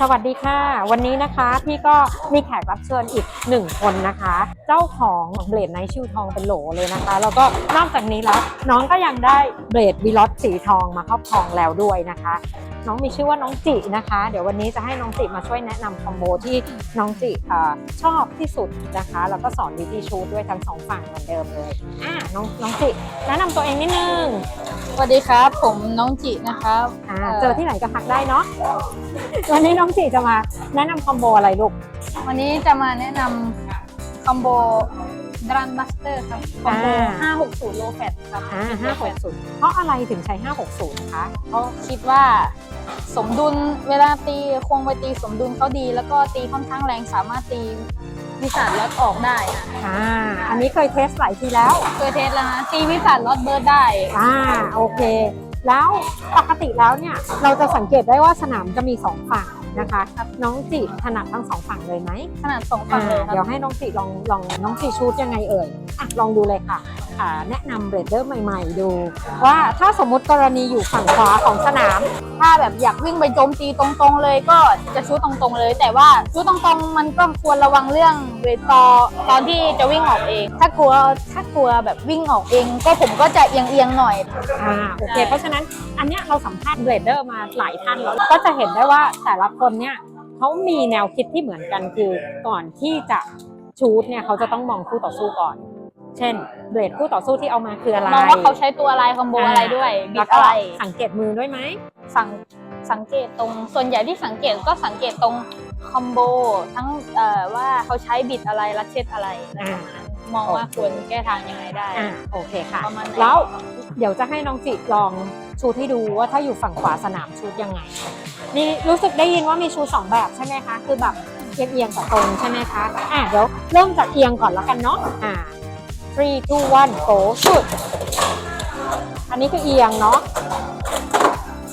สวัสดีค่ะ วันนี้นะคะพี่ก็มีแขกรับเชิญอีกหนึ่งคนนะคะ เจ้าของเบลดไนท์ชิวทองเป็นโหลเลยนะคะ แล้วก็นอกจากนี้แล้วน้องก็ยังได้เบลดวีลอตสีทองมาครอบครองแล้วด้วยนะคะ น้องมีชื่อว่าน้องจินะคะ เดี๋ยววันนี้จะให้น้องจิมาช่วยแนะนำคอมโบที่น้องจิเอ่อชอบที่สุดนะคะ แล้วก็สอนวิธีชูดด้วยทั้งสองฝั่งเหมือนเดิมเลยอ่าน้องน้องจิแนะนำตัวเองนิดนึงสวัสดีครับ ผมน้องจินะครับอ่าเอ่อเจอที่ไหนก็พักได้เนาะ วันนี้น้องจิจะมาแนะนำคอมโบอะไรลูก วันนี้จะมาแนะนำคอมโบดรันบัสเตอร์ครับคอมโบอ่า560 โลแฟตครับอ่าห้าหกศูนย์เพราะอะไรถึงใช้ห้าหกศูนย์คะ เพราะคิดว่าสมดุลเวลาตีควงไปตีสมดุลเขาดี แล้วก็ตีค่อนข้างแรงสามารถตีวิสัทล็อตออกได้นะอ่าอันนี้เคยเทสหลายทีแล้ว เคยเทสแล้วนะตีวิสัทล็อตเบิร์ดได้ อ่าโอเค แล้วปกติแล้วเนี่ยเราจะสังเกตได้ว่าสนามจะมีสองฝั่งนะคะน้องจิถนัดทั้งสองฝั่งเลยไหมขนาดสองฝั่งเลยอ่าครัเดี๋ยวบให้น้องจิลองลองน้องจิชูดยังไงเอ่ยอะลองดูเลยค่ะอ่า แนะนำเบรดเดอร์ใหม่ ๆ ดู ว่าถ้าสมมุติกรณีอยู่ฝั่งขวาของสนาม ถ้าแบบอยากวิ่งไปโจมตีตรงๆ เลยก็จะชูตรงๆเลย แต่ว่าชูตรงๆ มันก็ควรระวังเรื่องเวทตอตอนที่จะวิ่งออกเอง ถ้ากลัวถ้ากลัวแบบวิ่งออกเอง ก็ผมก็จะเอียงๆหน่อยอ่าโอเคเพราะฉะนั้นอันเนี้ยเราสัมภาษณ์เบรดเดอร์มาหลายท่านแล้วก็จะเห็นได้ว่าแต่ละคนเนี่ยเขามีแนวคิดที่เหมือนกันคือก่อนที่จะชูดเนี่ยเขาจะต้องมองคู่ต่อสู้ก่อน เช่นเบรดคู่ต่อสู้ที่เอามาคืออะไรมองว่าเขาใช้ตัวอะไรคอมโบอะไรด้วยบิแล้วดก็อะไรสังเกตมือด้วยไหมสังสังเกตตรงส่วนใหญ่ที่สังเกตก็สังเกตตรงคอมโบทั้งเอ่อว่าเขาใช้บิดอะไรลัดเช็ดอะไรอ่ามองว่าควรแก้ทางยังไงได้อ่าโอเคค่ะประมาณนั้นแล้วเดี๋ยวจะให้น้องจิลองชูดให้ดูว่าถ้าอยู่ฝั่งขวาสนามชูดยังไงนี่รู้สึกได้ยินว่ามีชูสองแบบใช่ไหมคะ คือแบบเอียงๆกับตรงใช่ไหมคะอะเดี๋ยวเริ่มจากเอียงก่อนแล้วกันเนาะอ่า three two one go shoot อันนี้คือเอียงเนาะ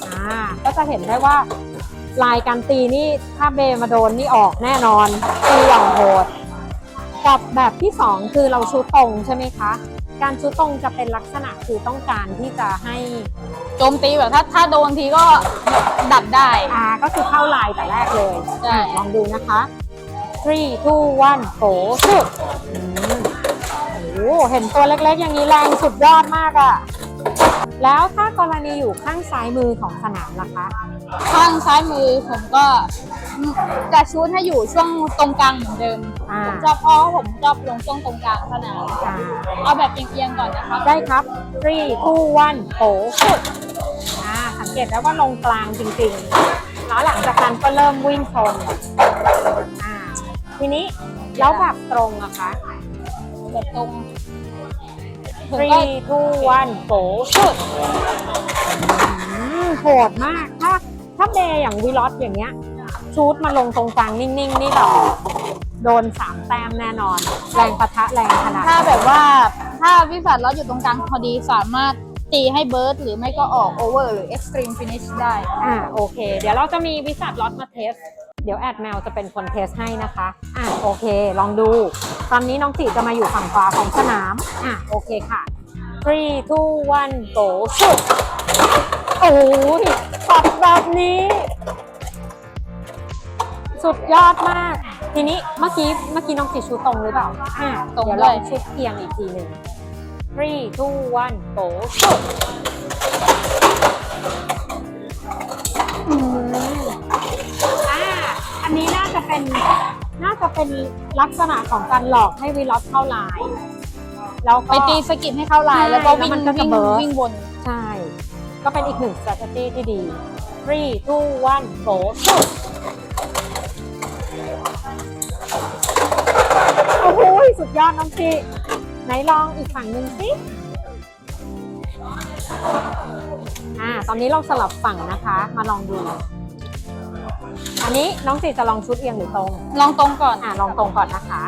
อ่าก็จะเห็นได้ว่าลายการตีนี่ถ้าเบมาโดนนี่ออกแน่นอนตีอย่างโหด กับแบบที่สองคือเราชูตรงใช่ไหมคะ การชูตรงจะเป็นลักษณะคือต้องการที่จะให้โจมตีแบบถ้าถ้าโดนทีก็ดับได้ อ่าก็คือเข้าลายแต่แรกเลยใช่อะลองดูนะคะ three two one go shoot อืมโอ้โห เห็นตัวเล็กๆ อย่างนี้แรงสุดยอดมากอะ่ะ แล้วถ้ากรณีอยู่ข้างซ้ายมือของสนามล่ะคะ ข้างซ้ายมือผมก็จะชูดให้อยู่ช่วงตรงกลางเหมือนเดิม อ่าผมชอบเพราะว่าผมชอบลงช่วงตรงกลางสนามอ่าเอาแบบเอียงๆก่อนนะครับได้ครับ three two one go shoot อ่าสังเกตได้ว่าลงกลางจริงๆ แล้วหลังจากนั้นก็เริ่มวิ่งชนอ่าทีนี้แล้วแบบตรงอะคะ แบบตรงผมก็ three two one go shoot อืมโหดมากถ้าถ้าเบย์อย่างวีลอสอย่างเงี้ย ชูดมาลงตรงกลางนิ่งๆ นี่แบบโดนสามแต้มแน่นอน แรงปะทะแรงขนาดถ้าแบบว่าถ้าวิสัทล็อตอยู่ตรงกลางพอดีสามารถตีให้เบิร์ดหรือไม่ก็ออกโอเวอร์หรือเอ็กซ์ตรีมฟินิชได้ อ่าโอเค เดี๋ยวเราจะมีวิสัทล็อตมาเทส เดี๋ยวแอดแมวจะเป็นคนเทสให้นะคะ อ่าโอเค ลองดู ตอนนี้น้องจิจะมาอยู่ฝั่งขวาของสนาม อ่าโอเคค่ะ three two one go shoot โอ้ยปัดแบบนี้ สุดยอดมาก ทีนี้เมื่อกี้เมื่อกี้น้องจิชูตรงหรือเปล่า อ่าตรงเดี๋ยวเลลอยงชุดเอียงอีกทีหนึ่ง three two one go shoot อืมอ่าอันนี้น่าจะเป็น น่าจะเป็นลักษณะของการหลอกให้วีล็อตเข้าลายแล้วไปก็ตีสกิดให้เข้าลายใช่แล้วก็วิ่งแล้วมันก็จะวิ่งเบิร์สวิ่งวน ใช่ ก็เป็นอีกหนึ่ง strategy ที่ดี three two one go shoot โอ้โหสุดยอดน้องจีไหนลองอีกฝั่งหนึ่งสิ อ่า ตอนนี้เราสลับฝั่งนะคะ มาลองดู อันนี้น้องจีจะลองชุดเอียงหรือตรง ลองตรงก่อน อ่าลองตรงก่อนนะคะ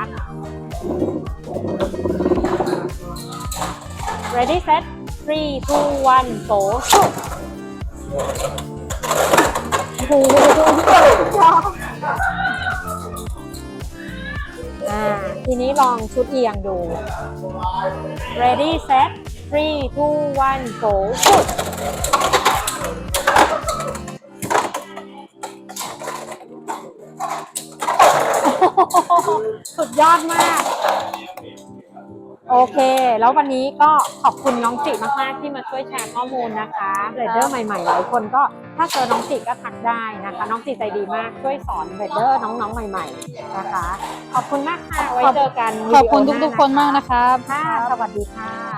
ready set three two one go shoot โอ้โหอ่าทีนี้ลองชุดเอียงดู ready set three two one go shoot สุดยอดมาก โอเค แล้ววันนี้ก็ขอบคุณน้องจิมากๆที่มาช่วยแชร์ข้อมูลนะคะเรดเดอร์ใหม่ๆหลายคนก็ถ้าเจอน้องจิก็ทักได้นะคะ น้องจิใจดีมากช่วยสอนเรดเดอร์น้องๆใหม่ๆนะคะ ขอบคุณมากค่ะไว้เจอกันขอบคุณวิดีโหาทุกๆคนมากนะครับ ค่ะ สวัสดีค่ะ